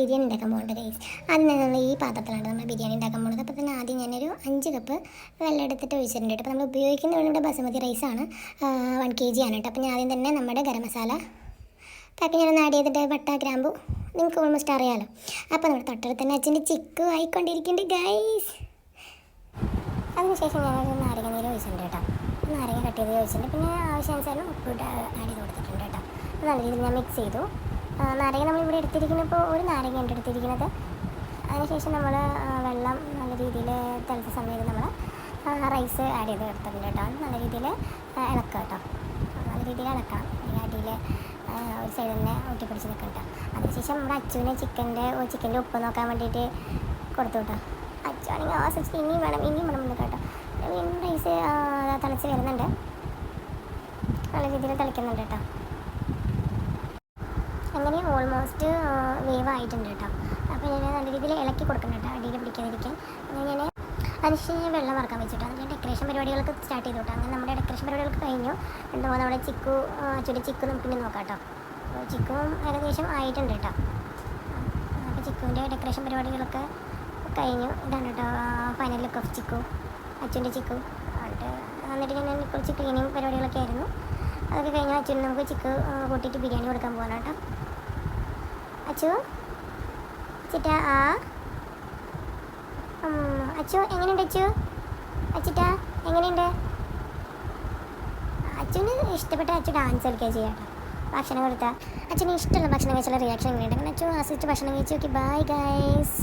ബിരിയാണി ഉണ്ടാക്കാൻ പോകേണ്ടത് ഗൈസ് അത് നമ്മൾ ഈ പാത്രത്തിലാണ് നമ്മൾ ബിരിയാണി ഉണ്ടാക്കാൻ പോകുന്നത്. അപ്പോൾ തന്നെ ആദ്യം ഞാനൊരു അഞ്ച് കപ്പ് വെള്ളം എടുത്തിട്ട് ഒഴിച്ചിട്ടുണ്ട് അപ്പോൾ നമ്മൾ ഉപയോഗിക്കുന്ന ഇവിടെ ബസുമതി റൈസാണ് വൺ കെ ജി ആണ് കേട്ടോ. അപ്പോൾ ഞാൻ ആദ്യം തന്നെ നമ്മുടെ ഗരം മസാല പാക്കിങ് ഞാനൊന്ന് ആഡ് ചെയ്തിട്ട് വട്ട ഗ്രാമ്പു നിങ്ങൾക്ക് ഓൾമോസ്റ്റ് അറിയാമല്ലോ അപ്പോൾ നമ്മുടെ തൊട്ടടുത്ത് തന്നെ അച്ഛന്റെ ചിക്കു ആയിക്കൊണ്ടിരിക്കുന്നുണ്ട് ഗൈസ് അതിനുശേഷം ഞാൻ നാരങ്ങ നീര് ഒഴിച്ചിട്ടുണ്ട് കേട്ടോ. നാരങ്ങ കട്ട് ചെയ്ത് ഒഴിച്ചിട്ടുണ്ട്. പിന്നെ ആവശ്യാനുസരണം ഉപ്പ് ആഡ് ചെയ്ത് കൊടുത്തിട്ടുണ്ട് കേട്ടോ. നല്ല രീതിയിൽ ഞാൻ മിക്സ് ചെയ്തു. നാരങ്ങ നമ്മളിവിടെ എടുത്തിരിക്കുന്നത് ഇപ്പോൾ ഒരു നാരങ്ങ ഉണ്ട് എടുത്തിരിക്കുന്നത്. അതിനുശേഷം നമ്മൾ വെള്ളം നല്ല രീതിയിൽ തിളച്ച സമയത്ത് നമ്മൾ റൈസ് ആഡ് ചെയ്ത് എടുത്തിട്ടുണ്ട് കേട്ടോ. നല്ല രീതിയിൽ ഇളക്കുക കേട്ടോ. നല്ല രീതിയിൽ ഇളക്കണം. അടിയിൽ ഒരു സൈഡിൽ തന്നെ ഊറ്റിപ്പിടിച്ച് കേട്ടോ. അതിനുശേഷം നമ്മുടെ അച്ചുവിന് ചിക്കന്റെ ചിക്കന്റെ ഉപ്പ് നോക്കാൻ വേണ്ടിയിട്ട് കൊടുത്തു കേട്ടോ. ആ സിക്സ്റ്റി ഇനിയും വേണം ഇനിയും വേണം എന്ന് കേട്ടോ. വീണ്ടും റൈസ് തിളച്ച് വരുന്നുണ്ട്. നല്ല രീതിയിൽ തിളയ്ക്കുന്നുണ്ട് കേട്ടോ. അങ്ങനെ ഓൾമോസ്റ്റ് വേവ് ആയിട്ടുണ്ട് കേട്ടോ. അപ്പോൾ ഞാൻ നല്ല രീതിയിൽ ഇളക്കി കൊടുക്കണം കേട്ടോ അടിയിൽ പിടിക്കാതിരിക്കാൻ. അങ്ങനെ ഞാൻ അതിനുശേഷം ഞാൻ വെള്ളം വറക്കാൻ വെച്ചിട്ട്. അതിന്റെ ഡെക്കറേഷൻ പരിപാടികൾക്ക് സ്റ്റാർട്ട് ചെയ്തു കേട്ടോ. അങ്ങനെ നമ്മുടെ ഡെക്കറേഷൻ പരിപാടികൾക്ക് കഴിഞ്ഞു. എന്തോ നമ്മുടെ ചിക്കു ചുരി ചിക്കു നമുക്ക് പിന്നെ നോക്കാം കേട്ടോ. അപ്പോൾ ചിക്കും ഏകദേശം ആയിട്ടുണ്ട് കേട്ടോ. അപ്പോൾ ചിക്കുവിന്റെ ഡെക്കറേഷൻ പരിപാടികളൊക്കെ കഴിഞ്ഞു. ഇതാണ് കേട്ടോ ഫൈനൽ ലുക്ക് ഓഫ് ചിക്കു അച്ഛന്റെ ചിക്കു. എന്നിട്ട് ഞാൻ കുറച്ച് ക്ലീനിങ് പരിപാടികളൊക്കെ ആയിരുന്നു. അതൊക്കെ കഴിഞ്ഞാൽ അച്ഛനും നമുക്ക് ചിക്ക് കൂട്ടിയിട്ട് ബിരിയാണി കൊടുക്കാൻ പോകണം കേട്ടോ. അച്ചു? ചിറ്റ ആ. അച്ചോ എങ്ങനെയുണ്ട് അച്ചു? അച്ചിട്ട എങ്ങനെയുണ്ട്? അച്ഛന് ഇഷ്ടപ്പെട്ട അച്ഛൻ ഡാൻസ് കളിക്കുക ചെയ്യാട്ടോ ഭക്ഷണം കൊടുത്താൽ അച്ഛന് ഇഷ്ടമുള്ള ഭക്ഷണം കഴിച്ചുള്ള റിയാക്ഷൻ എങ്ങനെയുണ്ട്? അങ്ങനെ അച്ഛൻ ആസ്വദിച്ച് ഭക്ഷണം കഴിച്ചു നോക്കി. Bye guys